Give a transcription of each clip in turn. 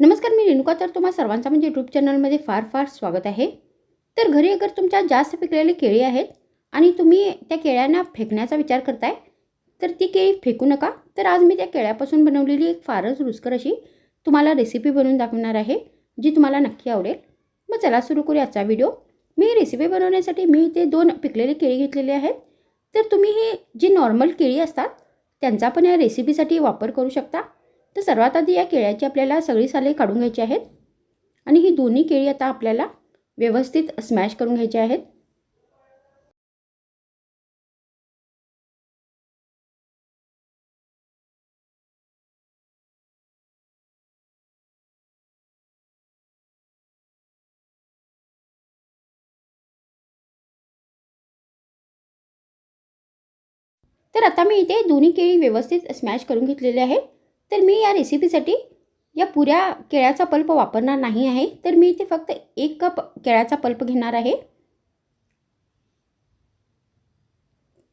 नमस्कार मी रेणुका. तर तुम्हा सर्वांचा म्हणजे यूट्यूब चॅनलमध्ये फार फार स्वागत आहे. तर घरी अगर तुमच्या जास्त पिकलेली केळी आहेत आणि तुम्ही त्या केळ्यांना फेकण्याचा विचार करताय तर ती केळी फेकू नका. तर आज मी त्या केळ्यापासून बनवलेली एक फारच रुचकर अशी तुम्हाला रेसिपी बनवून दाखवणार आहे जी तुम्हाला नक्की आवडेल. मग चला सुरू करूया आजचा व्हिडिओ मी रेसिपी बनवण्यासाठी मी इथे दोन पिकलेली केळी घेतलेली आहेत. तर तुम्ही हे जी नॉर्मल केळी असतात त्यांचा पण या रेसिपीसाठी वापर करू शकता. तर सर्वात आधी या केळ्याची आपल्याला सगळी साले काढून घ्यायची आहेत. आणि ही दोन्ही केळी आता आपल्याला व्यवस्थित स्मॅश करून घ्यायची आहेत. तर आता मी इथे दोन्ही केळी व्यवस्थित स्मॅश करून घेतलेले आहे तर मी या रेसिपीसाठी या पुऱ्या केळ्याचा पल्प वापरणार नाही आहे. तर मी इथे फक्त एक कप केळ्याचा पल्प घेणार आहे.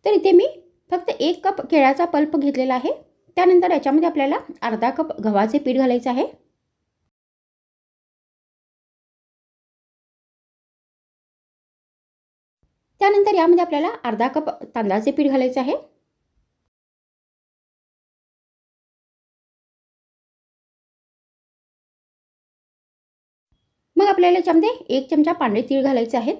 तर इथे मी फक्त एक कप केळ्याचा पल्प घेतलेला आहे. त्यानंतर याच्यामध्ये आपल्याला अर्धा कप गव्हाचे पीठ घालायचं आहे. त्यानंतर यामध्ये आपल्याला अर्धा कप तांदळाचे पीठ घालायचं आहे. मग आपल्याला याच्यामध्ये एक चमचा पांढरे तीळ घालायचे आहेत.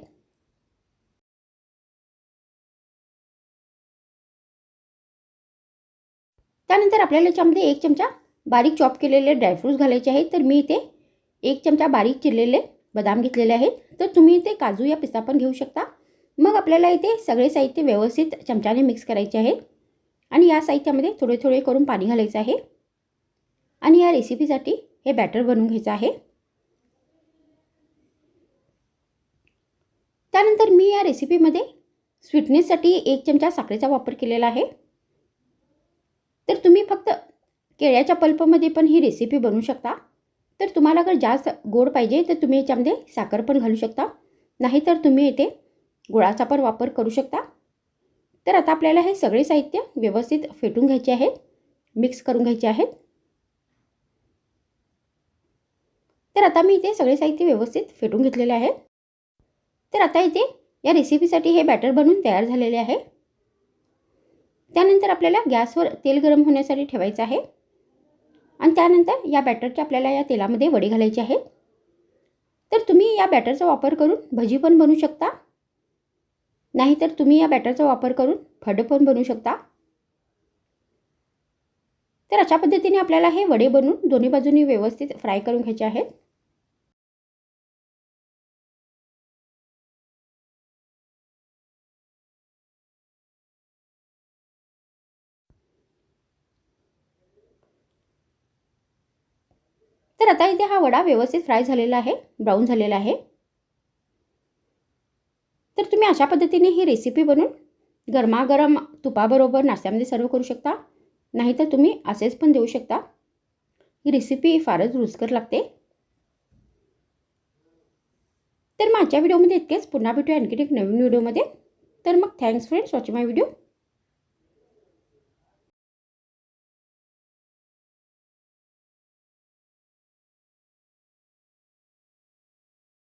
त्यानंतर आपल्याला याच्यामध्ये एक चमचा बारीक चॉप केलेले ड्रायफ्रूट्स घालायचे आहेत. तर मी इथे एक चमचा बारीक चिरलेले बदाम घेतलेले आहेत. तर तुम्ही इथे काजू या पिस्ता पण घेऊ शकता. मग आपल्याला इथे सगळे साहित्य व्यवस्थित चमच्याने मिक्स करायचे आहे. आणि या साहित्यामध्ये थोडे थोडे करून पाणी घालायचं आहे. आणि या रेसिपीसाठी हे बॅटर बनवून घ्यायचं आहे. त्यानंतर मी या रेसिपीमध्ये स्वीटनेससाठी एक चमचा साखरेचा वापर केलेला आहे. तर तुम्ही फक्त केळ्याच्या पल्पमध्ये पण ही रेसिपी बनवू शकता. तर तुम्हाला जर जास्त गोड पाहिजे तर तुम्ही याच्यामध्ये साखर पण घालू शकता. नाहीतर तुम्ही येथे गुळाचा पण वापर करू शकता. तर आता आपल्याला हे सगळे साहित्य व्यवस्थित फेटून घ्यायचे आहेत. मिक्स करून घ्यायचे आहेत. तर आता मी इथे सगळे साहित्य व्यवस्थित फेटून घेतलेले आहेत. तर आता इथे या रेसिपीसाठी हे बॅटर बनवून तयार झालेले आहे. त्यानंतर आपल्याला गॅसवर तेल गरम होण्यासाठी ठेवायचं आहे. आणि त्यानंतर या बॅटरचे आपल्याला या तेलामध्ये वडे घालायचे आहेत. तर तुम्ही या बॅटरचा वापर करून भजी पण बनवू शकता. नाहीतर तुम्ही या बॅटरचा वापर करून फड पण बनवू शकता. तर अशा पद्धतीने आपल्याला हे वडे बनवून दोन्ही बाजूनी व्यवस्थित फ्राय करून घ्यायचे आहेत. तर आता इथे हा वडा व्यवस्थित फ्राय झालेला आहे ब्राऊन झालेला आहे. तर तुम्ही अशा पद्धतीने ही रेसिपी बनवून गरमागरम तुपाबरोबर नाश्त्यामध्ये सर्व करू शकता. नाहीतर तुम्ही असेच पण देऊ शकता. ही रेसिपी फारच रुचकर लागते. तर माझ्या व्हिडिओमध्ये इतकेच. पुन्हा भेटूया आणखी एक नवीन व्हिडिओमध्ये तर मग thanks friends watching my video